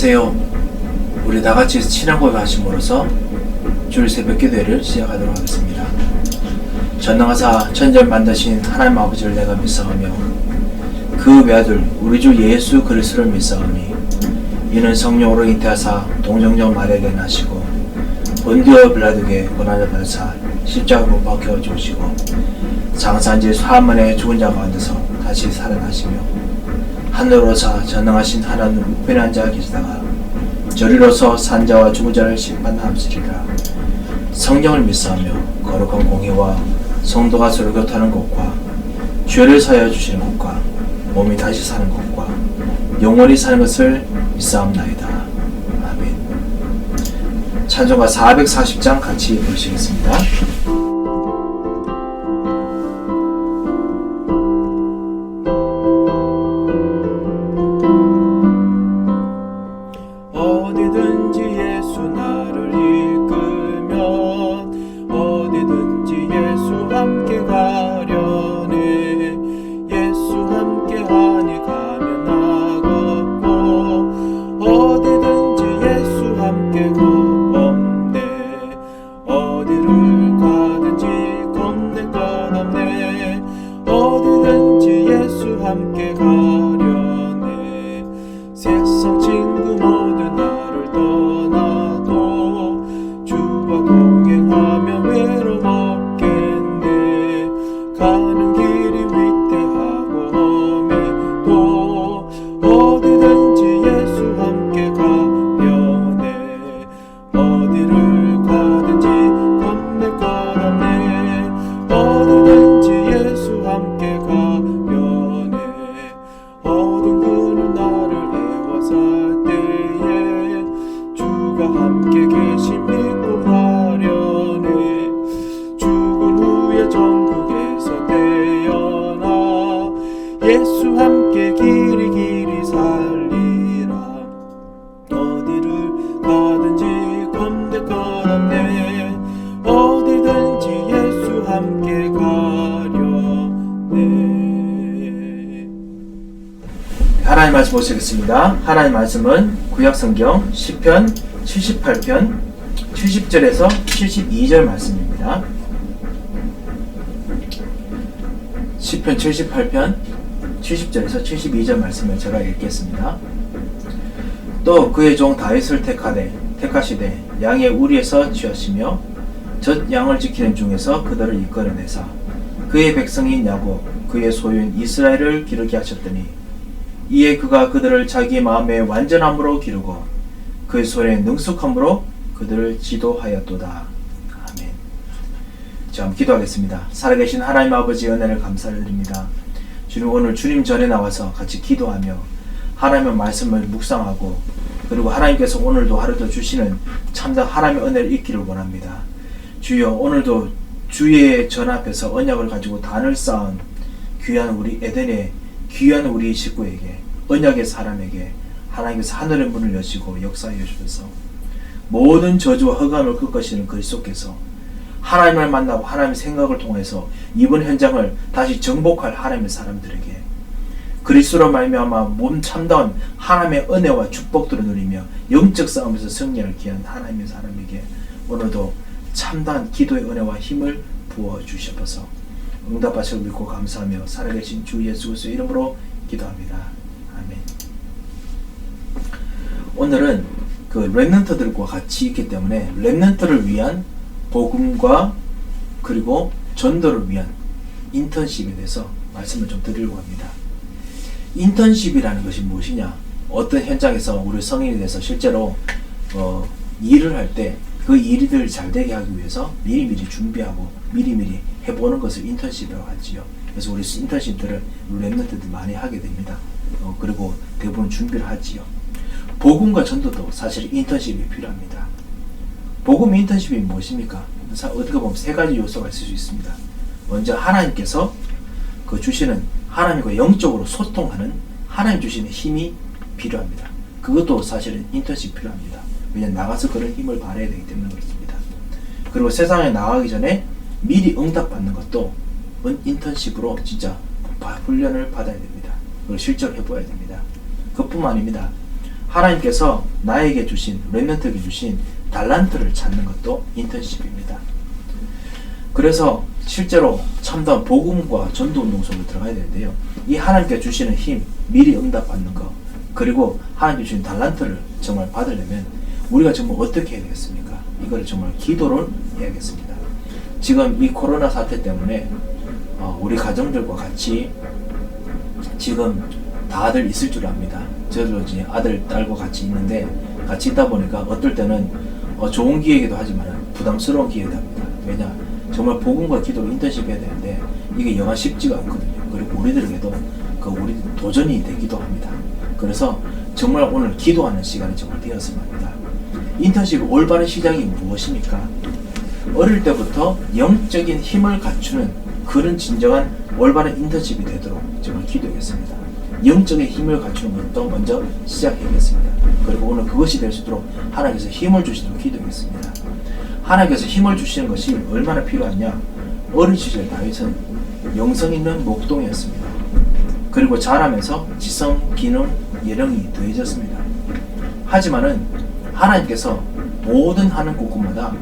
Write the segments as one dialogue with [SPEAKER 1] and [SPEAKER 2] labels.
[SPEAKER 1] 안녕하세요. 우리 다 같이 친한 고백 하심으로써 주일 새벽 기도회를 시작하도록 하겠습니다. 전능하사 천절 만드신 하나님 아버지를 내가 믿사오며 그 외아들 우리 주 예수 그리스도를 믿사오니 이는 성령으로 잉태하사 동정녀 마리아에게 나시고 본디오 빌라드에게 고난을 받으사 십자가로 박혀 죽으시고 장사한지 사만에 죽은 자 가운데서 다시 살아나시며 하늘로서 전능하신 하나님 우편에 앉아 계시다가 저리로서 산자와 죽은 자를 심판하시리라. 성경을 믿사하며 거룩한 공의와 성도가 서로 교타는 것과 죄를 사하여 주시는 것과 몸이 다시 사는 것과 영원히 사는 것을 믿사옵나이다. 아멘. 찬송가 440장 같이 보시겠습니다 하나님 말씀 보시겠습니다. 하나님 말씀은 구약성경 10편 78편 70절에서 72절 말씀입니다. 10편 78편 70절에서 72절 말씀을 제가 읽겠습니다. 또 그의 종 다윗을 택하되 택하시되 양의 우리에서 취하시며 젖 양을 지키는 중에서 그들을 이끌어내사 그의 백성인 야곱 그의 소유인 이스라엘을 기르게 하셨더니 이에 그가 그들을 자기 마음의 완전함으로 기르고 그의 손의 능숙함으로 그들을 지도하였도다. 아멘. 자, 기도하겠습니다. 살아계신 하나님 아버지 은혜를 감사를 드립니다. 주님 오늘 주님 전에 나와서 같이 기도하며 하나님의 말씀을 묵상하고 그리고 하나님께서 오늘도 하루도 주시는 참된 하나님의 은혜를 잊기를 원합니다. 주여 오늘도 주의 전 앞에서 언약을 가지고 단을 쌓은 귀한 우리 에덴의 귀한 우리 식구에게 언약의 사람에게 하나님께서 하늘의 문을 여시고 역사해 주셔서 모든 저주와 허감을 꺾으시는 그리스도께서 하나님을 만나고 하나님의 생각을 통해서 이번 현장을 다시 정복할 하나님의 사람들에게 그리스도로 말미암아 몸 참다운 하나님의 은혜와 축복들을 누리며 영적 싸움에서 승리할 귀한 하나님의 사람에게 오늘도 참다운 기도의 은혜와 힘을 부어 주셔서 응답하실 믿고 감사하며 살아계신 주 예수 그리스도 이름으로 기도합니다. 아멘. 오늘은 그 렘넌트들과 같이 있기 때문에 렘넌트를 위한 복음과 그리고 전도를 위한 인턴십에 대해서 말씀을 좀 드리려고 합니다. 인턴십이라는 것이 무엇이냐? 어떤 현장에서 우리 성인이 돼서 실제로 어, 일을 할 때 그 일들을 잘 되게 하기 위해서 미리미리 준비하고 미리미리 해보는 것을 인턴십이라고 하지요. 그래서 우리 인턴십들을 랩런트들 많이 하게 됩니다. 어, 그리고 대부분 준비를 하지요. 복음과 전도도 사실 인턴십이 필요합니다. 복음 인턴십이 무엇입니까? 사- 어떻게 보면 세 가지 요소가 있을 수 있습니다. 먼저 하나님께서 그 주시는 하나님과 영적으로 소통하는 하나님 주시는 힘이 필요합니다. 그것도 사실은 인턴십 필요합니다. 왜냐하면 나가서 그런 힘을 발휘해야 되기 때문에 그렇습니다. 그리고 세상에 나가기 전에 미리 응답받는 것도 은- 인턴십으로 진짜 바- 훈련을 받아야 됩니다. 그걸 실제로 해보아야 됩니다. 그뿐만 아닙니다. 하나님께서 나에게 주신 렘넌트에게 주신 달란트를 찾는 것도 인턴십입니다. 그래서 실제로 참다운 복음과 전도 운동 속에 들어가야 되는데요. 이 하나님께 주시는 힘, 미리 응답받는 것, 그리고 하나님께 주신 달란트를 정말 받으려면 우리가 정말 어떻게 해야 되겠습니까? 이걸 정말 기도를 해야겠습니다. 지금 이 코로나 사태 때문에 어, 우리 가정들과 같이 지금 다들 있을 줄 압니다. 저도 이제 아들, 딸과 같이 있는데 같이 있다 보니까 어떨 때는 어, 좋은 기회이기도 하지만 부담스러운 기회도 합니다. 왜냐? 정말 복음과 기도로 인턴십 해야 되는데 이게 영화 쉽지가 않거든요. 그리고 우리들에게도 그 우리 도전이 되기도 합니다. 그래서 정말 오늘 기도하는 시간이 정말 되었으면 합니다. 인턴십 올바른 시작이 무엇입니까? 어릴 때부터 영적인 힘을 갖추는 그런 진정한 올바른 인턴십이 되도록 정말 기도하겠습니다. 영적인 힘을 갖추는 것도 먼저 시작하겠습니다. 그리고 오늘 그것이 될 수 있도록 하나님께서 힘을 주시도록 기도하겠습니다. 하나님께서 힘을 주시는 것이 얼마나 필요하냐? 어린 시절 다윗은 영성 있는 목동이었습니다. 그리고 자라면서 지성, 기능, 예령이 더해졌습니다. 하지만은 하나님께서 모든 하는 곳곳마다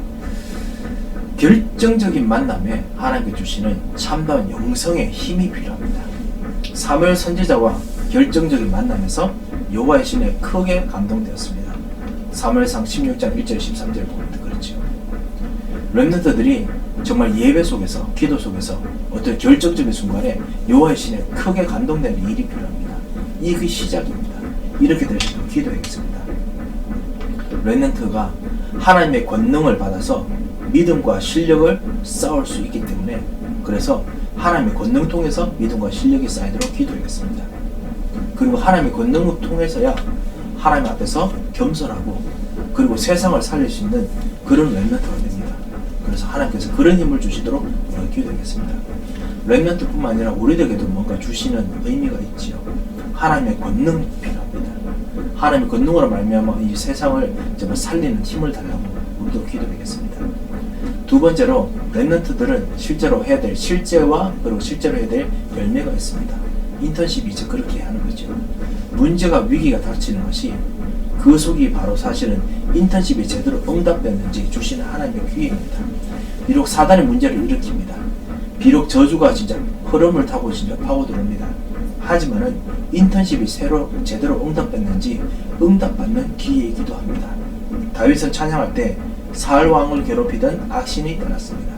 [SPEAKER 1] 결정적인 만남에 하나님께 주시는 참다운 영성의 힘이 필요합니다. 사무엘 선지자와 결정적인 만남에서 여호와의 신에 크게 감동되었습니다. 사무엘상 16장 1절 13절 보면. 렘넌트들이 정말 예배 속에서 기도 속에서 어떤 결정적인 순간에 여호와의 신에 크게 감동되는 일이 필요합니다. 이그 시작입니다. 이렇게 될 수 있도록 기도하겠습니다. 렘넌트가 하나님의 권능을 받아서 믿음과 실력을 쌓을 수 있기 때문에 그래서 하나님의 권능 통해서 믿음과 실력이 쌓이도록 기도하겠습니다. 그리고 하나님의 권능을 통해서야 하나님 앞에서 겸손하고 그리고 세상을 살릴 수 있는 그런 렘넌트가. 그래서 하나님께서 그런 힘을 주시도록 우리가 기도하겠습니다. 렘넌트뿐만 아니라 우리들에게도 뭔가 주시는 의미가 있지요. 하나님의 권능이 필요합니다. 하나님의 권능으로 말미암아 이 세상을 정말 살리는 힘을 달라고 우리도 기도하겠습니다. 두 번째로 렘넌트들은 실제로 해야 될 실제와 그리고 실제로 해야 될 열매가 있습니다. 인턴십이 이제 그렇게 하는 거죠. 문제가 위기가 닥치는 것이 그 속이 바로 사실은 인턴십이 제대로 응답됐는지 주시는 하나님의 기회입니다. 비록 사단의 문제를 일으킵니다. 비록 저주가 진짜 흐름을 타고 진짜 파고들습니다. 하지만은 인턴십이 새로 제대로 응답됐는지 응답받는 기회이기도 합니다. 다윗은 찬양할 때 사울 왕을 괴롭히던 악신이 떠났습니다.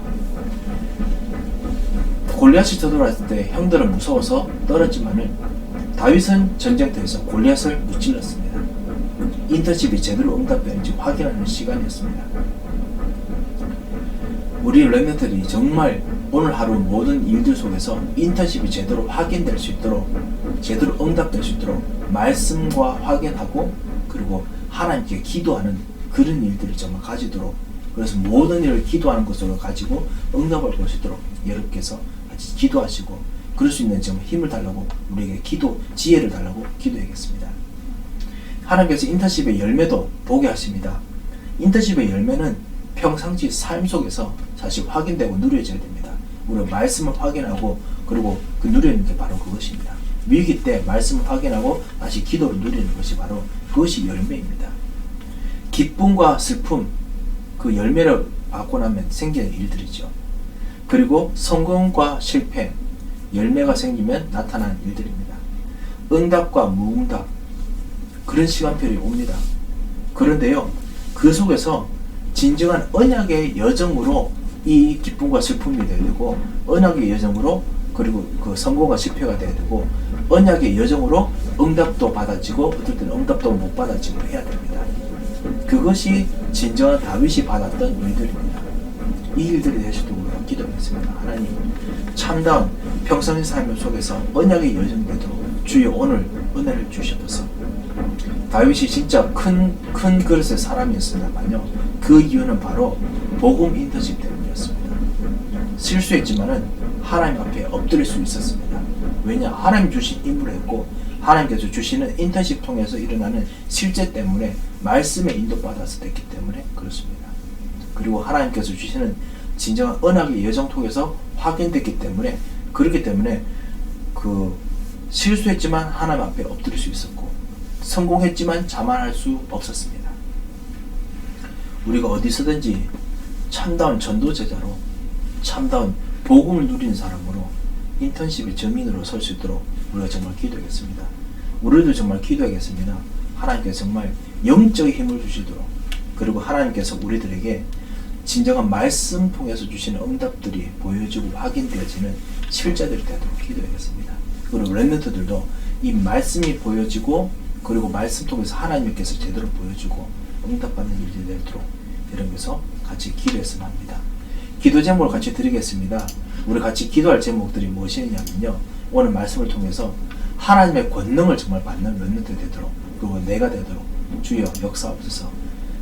[SPEAKER 1] 골리앗이 쳐들어왔을 때 형들은 무서워서 떨었지만은 다윗은 전쟁터에서 골리앗을 무찔렀습니다. 인턴십이 제대로 응답되는지 확인하는 시간이었습니다. 우리 랩런트들이 정말 오늘 하루 모든 일들 속에서 인턴십이 제대로 확인될 수 있도록 제대로 응답될 수 있도록 말씀과 확인하고 그리고 하나님께 기도하는 그런 일들을 정말 가지도록 그래서 모든 일을 기도하는 것으로 가지고 응답을 볼수 있도록 여러분께서 같이 기도하시고 그럴 수 있는 정말 힘을 달라고 우리에게 기도 지혜를 달라고 기도하겠습니다. 하나님께서 인턴십의 열매도 보게 하십니다. 인턴십의 열매는 평상시 삶 속에서 사실 확인되고 누려져야 됩니다. 우리가 말씀을 확인하고 그리고 그 누리는 게 바로 그것입니다. 위기 때 말씀을 확인하고 다시 기도를 누리는 것이 바로 그것이 열매입니다. 기쁨과 슬픔 그 열매를 받고 나면 생기는 일들이죠. 그리고 성공과 실패 열매가 생기면 나타나는 일들입니다. 응답과 무응답 그런 시간표이 옵니다. 그런데요, 그 속에서 진정한 언약의 여정으로 이 기쁨과 슬픔이 되어야 되고, 언약의 여정으로 그리고 그 성공과 실패가 되어야 되고, 언약의 여정으로 응답도 받아지고, 어떨 때는 응답도 못 받아지고 해야 됩니다. 그것이 진정한 다윗이 받았던 일들입니다. 이 일들이 되시도록 우리가 기도하겠습니다. 하나님, 참다운 평생의 삶 속에서 언약의 여정되도록 주여 오늘 은혜를 주셔서 다윗이 진짜 큰, 큰 그릇의 사람이었습니다만요. 그 이유는 바로 복음 인터십 때문이었습니다. 실수했지만은 하나님 앞에 엎드릴 수 있었습니다. 왜냐? 하나님 주신 임무를 했고, 하나님께서 주시는 인턴십 통해서 일어나는 실제 때문에 말씀에 인도받아서 됐기 때문에 그렇습니다. 그리고 하나님께서 주시는 진정한 언약의 여정 통해서 확인됐기 때문에 그렇기 때문에 그 실수했지만 하나님 앞에 엎드릴 수 있었고 성공했지만 자만할 수 없었습니다. 우리가 어디서든지 참다운 전도 제자로 참다운 복음을 누리는 사람으로 인턴십의 증인으로 설 수 있도록 우리가 정말 기도하겠습니다. 우리도 정말 기도하겠습니다. 하나님께서 정말 영적인 힘을 주시도록 그리고 하나님께서 우리들에게 진정한 말씀 통해서 주시는 응답들이 보여지고 확인되어지는 실제들이 되도록 기도하겠습니다. 그리고 랩런트들도 이 말씀이 보여지고 그리고 말씀 통해서 하나님께서 제대로 보여주고 응답받는 일이 되도록 여러분께서 같이 기도했으면 합니다. 기도 제목을 같이 드리겠습니다. 우리 같이 기도할 제목들이 무엇이냐면요. 오늘 말씀을 통해서 하나님의 권능을 정말 받는 랩런트 되도록 그리고 내가 되도록 주여 역사옵소서.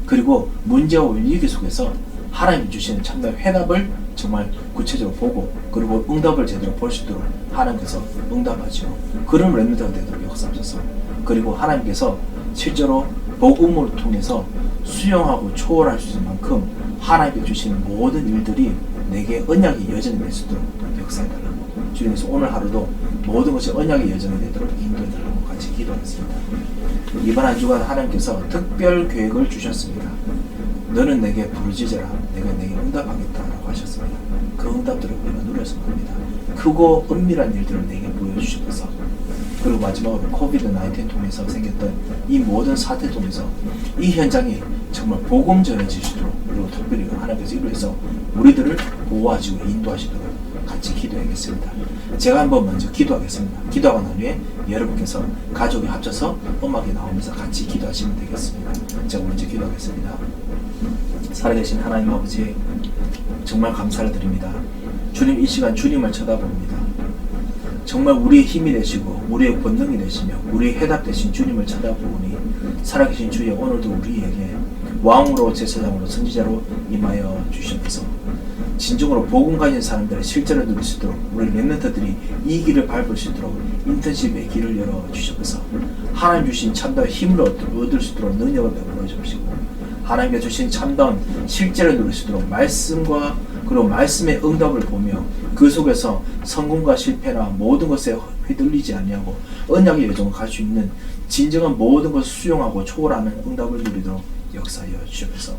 [SPEAKER 1] 그리고 문제와 위기 속에서 하나님이 주시는 참된 해답을 정말 구체적으로 보고 그리고 응답을 제대로 볼 수 있도록 하나님께서 응답하시고 그런 랩런트가 되도록 역사하셔서 그리고 하나님께서 실제로 복음을 통해서 수용하고 초월할 수 있는 만큼 하나님께 주시는 모든 일들이 내게 언약의 여정이 될 수 있도록 역사해달라고 주님께서 오늘 하루도 모든 것이 언약의 여정이 되도록 인도해달라고 같이 기도하겠습니다. 이번 한 주간 하나님께서 특별 계획을 주셨습니다. 너는 내게 부르짖어라 내가 내게 응답하겠다라고 하셨습니다. 그 응답들을 우리가 누렸으면 합니다. 크고 은밀한 일들을 내게 보여주셔서 그리고 마지막으로 코비드 19 통해서 생겼던 이 모든 사태 통해서 이 현장이 정말 복음 전해지시도록 그리고 특별히 하나님께서 이로 해서 우리들을 보호하시고 인도하시도록 같이 기도하겠습니다. 제가 한번 먼저 기도하겠습니다. 기도하고 난 후에 여러분께서 가족이 합쳐서 음악이 나오면서 같이 기도하시면 되겠습니다. 제가 먼저 기도하겠습니다. 살아계신 하나님 아버지 정말 감사를 드립니다. 주님 이 시간 주님을 쳐다봅니다. 정말 우리의 힘이 되시고 우리의 본능이 되시며 우리의 해답 되신 주님을 쳐다보니 살아계신 주여 오늘도 우리에게 왕으로 제사장으로 선지자로 임하여 주시옵소서. 진정으로 복음 가진 사람들의 실제를 누릴 수 있도록 우리 랩런트들이 이 길을 밟을 수 있도록 인턴십의 길을 열어 주시옵소서. 하나님 주신 참다운 힘을 얻- 얻을 수 있도록 능력을 베풀어 주시고 하나님께 주신 참다운 실제를 누릴 수 있도록 말씀과 그리고 말씀의 응답을 보며 그 속에서 성공과 실패나 모든 것에 휘둘리지 아니하고 언약의 여정을 갈 수 있는 진정한 모든 것을 수용하고 초월하는 응답을 누리도록 역사하여 주옵소서.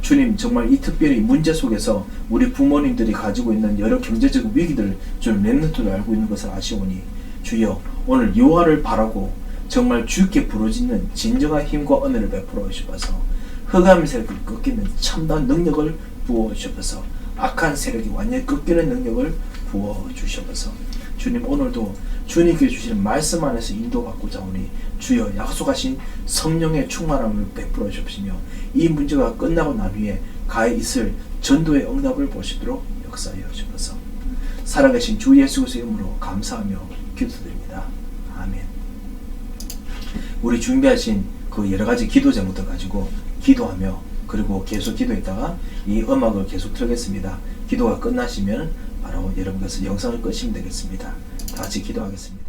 [SPEAKER 1] 주님 정말 이 특별히 문제 속에서 우리 부모님들이 가지고 있는 여러 경제적 위기들 좀 랩런트로 알고 있는 것을 아시오니 주여 오늘 요하를 바라고 정말 주께 부르짖는 진정한 힘과 은혜를 베풀어 주셔서 흑암 세력을 꺾이는 참다운 능력을 부어 주셔서 악한 세력이 완전히 꺾이는 능력을 부어 주셔서 주님 오늘도 주님께 주시는 말씀 안에서 인도받고자 오니 주여 약속하신 성령의 충만함을 베풀어 주시며 이 문제가 끝나고 난 후에 가에 있을 전도의 응답을 보시도록 역사하여 주셔서 살아계신 주 예수 그리스도의 이름으로 감사하며 기도드립니다. 아멘. 우리 준비하신 그 여러 가지 기도 제목들 가지고 기도하며 그리고 계속 기도했다가 이 음악을 계속 틀겠습니다. 기도가 끝나시면 바로 여러분께서 영상을 끄시면 되겠습니다. 다 같이 기도하겠습니다.